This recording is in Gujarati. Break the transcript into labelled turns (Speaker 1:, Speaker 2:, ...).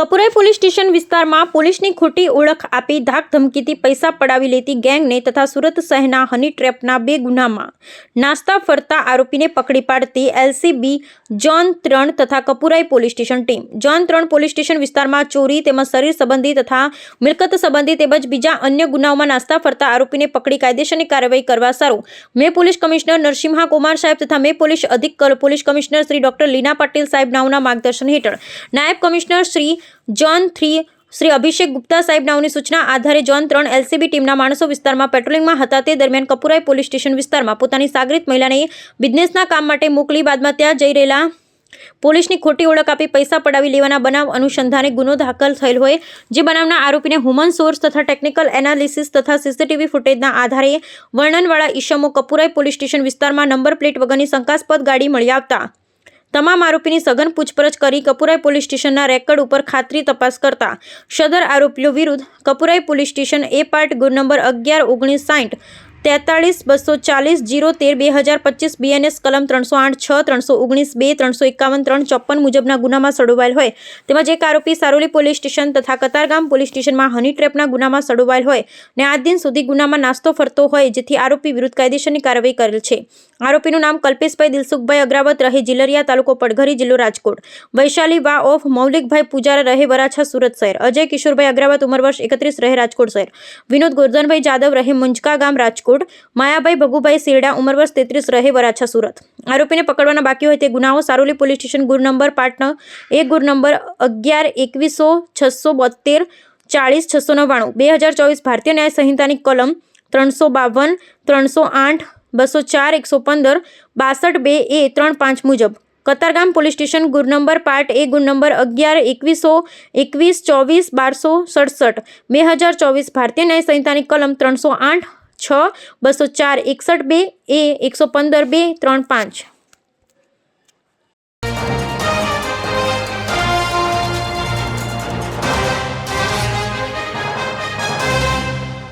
Speaker 1: કપુરાઈ પોલીસ સ્ટેશન વિસ્તારમાં પોલીસની ખોટી ઓળખ આપી ધાક ધમકીથી પૈસા પડાવી લેતી ગેંગને તથા સુરત શહેરના હની ટ્રેપના બે ગુનામાં નાસ્તા ફરતા આરોપીને પકડી પાડતી એલસીબી જોન ત્રણ તથા Kapurai police station team. Zone ત્રણ પોલીસ સ્ટેશન વિસ્તારમાં ચોરી તેમજ શરીર સંબંધી તથા મિલકત સંબંધી તેમજ બીજા અન્ય ગુનાઓમાં નાસ્તા ફરતા આરોપીને પકડી કાયદેસરની કાર્યવાહી કરવા સારું. મે પોલીસ કમિશનર નરસિંહા કુમાર સાહેબ તથા મે પોલીસ અધિક police commissioner Shri doctor Leena Patil સાહેબ નાઉના માર્ગદર્શન હેઠળ. નાયબ commissioner Shri zone three Shri Abhishek Gupta સાહેબ નાઓની સૂચના આધારે જોન ત્રણ એલસીબી ટીમના માણસો વિસ્તારમાં પેટ્રોલિંગમાં હતા. તે દરમિયાન કપુરાઈ પોલીસ સ્ટેશન વિસ્તારમાં પોતાની સાગરિત મહિલાને બિઝનેસના કામ માટે મોકલી બાદમાં ત્યાં જઈ રહેલા પોલીસની ખોટી ઓળખ આપી પૈસા પડાવી લેવાના બનાવ અનુસંધાને ગુનો દાખલ થયેલ હોય, જે બનાવના આરોપીને હ્યુમન સોર્સ તથા ટેકનિકલ એનાલિસિસ તથા સીસીટીવી ફૂટેજના આધારે વર્ણનવાળા ઈશમો કપુરાઈ પોલીસ સ્ટેશન વિસ્તારમાં નંબર પ્લેટ વગરની શંકાસ્પદ ગાડી મળી આવતા. તમામ આરોપીની સઘન પૂછપરછ કરી કપુરાઈ પોલીસ સ્ટેશનના રેકર્ડ ઉપર ખાતરી તપાસ કરતા સદર આરોપીઓ વિરુદ્ધ Kapurai police station A part ગુણ નંબર અગિયાર ઓગણીસ સાઠ તેતાળીસ, બસો ચાલીસ જીરો તેર બે હજાર પચીસ, બીએનએસ કલમ ત્રણસો આઠ, છ, ત્રણસો ઓગણીસ, બે, ત્રણસો એકાવન ત્રણ ચોપન મુજબના ગુનામાં સડોવાયેલ હોય. તેમજ એક આરોપી સારોલી પોલીસ સ્ટેશન તથા કતારગામ પોલીસ સ્ટેશનમાં હની ટ્રેપના ગુનામાં સડોવાયેલ હોય ને આજ દિન સુધી ગુનામાં નાસ્તો ફરતો હોય, જેથી આરોપી વિરુદ્ધ કાયદેસરની કાર્યવાહી કરેલ છે. આરોપીનું નામ કલ્પેશભાઈ દિલસુખભાઈ અગ્રાવત રહે જિલરિયા તાલુકો પડઘરી જિલ્લો રાજકોટ. વૈશાલી વા ઓફ મૌલિકભાઈ પૂજારા રહે વરાછા સુરત શહેર. અજય કિશોરભાઈ અગ્રાવત ઉંમર વર્ષ એકત્રીસ રહે રાજકોટ શહેર. વિનોદ ગોરધનભાઈ જાદવ રહે મુંજકા ગામ રાજકોટ. માયાભાઈ ભગુભાઈ સેરડા ઉંમર વર્ષ તેત્રીસ, રહે વરાછા, સુરત. આરોપીને પકડવાના બાકી હોય તે ગુનાઓ, સારોલી પોલીસ સ્ટેશન ગુર નંબર, પાટણ એક ગુર નંબર અગિયાર, એકવીસો, છસો બોતેર ચાળીસ, છસો નવ્વાણું. બે હજાર ચોવીસ ભારતીય ન્યાય સંહિતાની કલમ ત્રણસો બાવન, ત્રણસો આઠ, બસો ચાર, એકસો પંદર, બાસઠ બે એ ત્રણ પાંચ મુજબ. કતારગામ પોલીસ સ્ટેશન ગુર નંબર, પાર્ટ એ ગુર નંબર અગિયાર, એકવીસો, એકવીસ, ચોવીસ, બારસો સડસઠ. બે હજાર ચોવીસ ભારતીય ન્યાય સંહિતાની કલમ ત્રણસો આઠ છ બસો ચાર એકસઠ બે એ એકસો પંદર બે ત્રણ પાંચ.